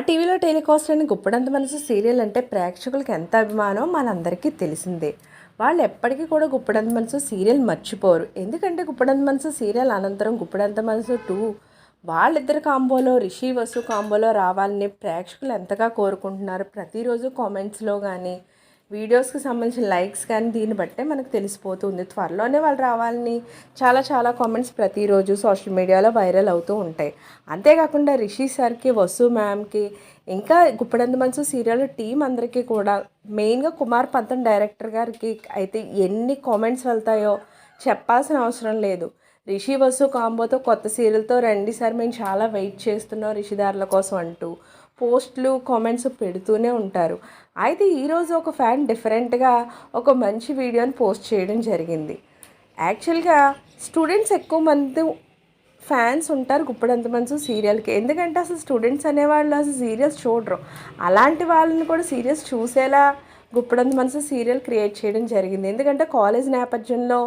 టీవీలో టెలికాస్ట్ అని గుప్పడంత మనసు సీరియల్ అంటే ప్రేక్షకులకు ఎంత అభిమానం మనందరికీ తెలిసిందే. వాళ్ళు ఎప్పటికీ కూడా గుప్పడంత మనసు సీరియల్ మర్చిపోరు. ఎందుకంటే గుప్పడంత మనసు సీరియల్ అనంతరం గుప్పడంత మనసు టూ. వాళ్ళిద్దరు కాంబోలో రిషి వసు కాంబోలో రావాలని ప్రేక్షకులు ఎంతగా కోరుకుంటున్నారు? ప్రతిరోజు కామెంట్స్లో కానీ వీడియోస్కి సంబంధించిన లైక్స్ కానీ దీన్ని బట్టే మనకు తెలిసిపోతుంది త్వరలోనే వాళ్ళు రావాలని చాలా చాలా కామెంట్స్ ప్రతిరోజు సోషల్ మీడియాలో వైరల్ అవుతూ ఉంటాయి. అంతేకాకుండా రిషి సార్కి వసు మ్యామ్కి ఇంకా గుప్పడంత మనసు సీరియల్ టీం అందరికీ కూడా మెయిన్గా కుమార్ పంతన్ డైరెక్టర్ గారికి అయితే ఎన్ని కామెంట్స్ వెళ్తాయో చెప్పాల్సిన అవసరం లేదు. రిషి వసు కాంబోతో కొత్త సీరియల్తో రండి సార్ మేము చాలా వెయిట్ చేస్తున్నాం రిషిదారుల కోసం అంటూ. పోస్ట్లు కామెంట్స్ పెడుతూనే ఉంటారు. అయితే ఈరోజు ఒక ఫ్యాన్ డిఫరెంట్గా ఒక మంచి వీడియోని పోస్ట్ చేయడం జరిగింది. యాక్చువల్గా స్టూడెంట్స్ ఎక్కువ మంది ఫ్యాన్స్ ఉంటారు గుప్పడంత మంచి సీరియల్కి ఎందుకంటే అసలు స్టూడెంట్స్ అనేవాళ్ళు అసలు సీరియల్స్ చూడరు. అలాంటి వాళ్ళని కూడా సీరియల్స్ చూసేలా గుప్పడంత మనసు సీరియల్ క్రియేట్ చేయడం జరిగింది. ఎందుకంటే కాలేజ్ నేపథ్యంలో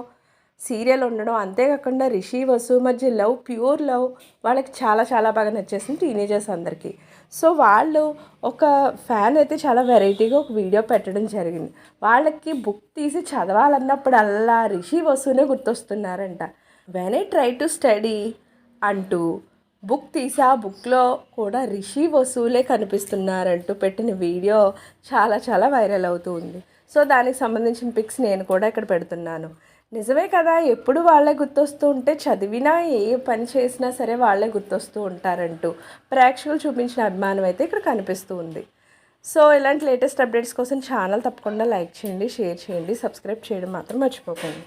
సీరియల్ ఉండడం అంతేకాకుండా రిషి వసు మధ్య లవ్ ప్యూర్ లవ్ వాళ్ళకి చాలా చాలా బాగా నచ్చేసింది టీనేజర్స్ అందరికీ. సో వాళ్ళు ఒక ఫ్యాన్ అయితే చాలా వెరైటీగా ఒక వీడియో పెట్టడం జరిగింది. వాళ్ళకి బుక్ తీసి చదవాలన్నప్పుడల్లా రిషి వసునే గుర్తొస్తున్నారంట. When I try to study అంటూ బుక్ తీసి ఆ బుక్లో కూడా రిషి వసూలే కనిపిస్తున్నారంటూ పెట్టిన వీడియో చాలా చాలా వైరల్ అవుతూ ఉంది. సో దానికి సంబంధించిన పిక్స్ నేను కూడా ఇక్కడ పెడుతున్నాను. నిజమే కదా ఎప్పుడు వాళ్ళే గుర్తొస్తూ ఉంటే చదివినా ఏ పని చేసినా సరే వాళ్ళే గుర్తొస్తూ ఉంటారంటూ ప్రేక్షకులు చూపించిన అభిమానం అయితే ఇక్కడ కనిపిస్తూ ఉంది. సో ఇలాంటి లేటెస్ట్ అప్డేట్స్ కోసం ఛానల్ తప్పకుండా లైక్ చేయండి షేర్ చేయండి సబ్స్క్రైబ్ చేయడం మాత్రం మర్చిపోకండి.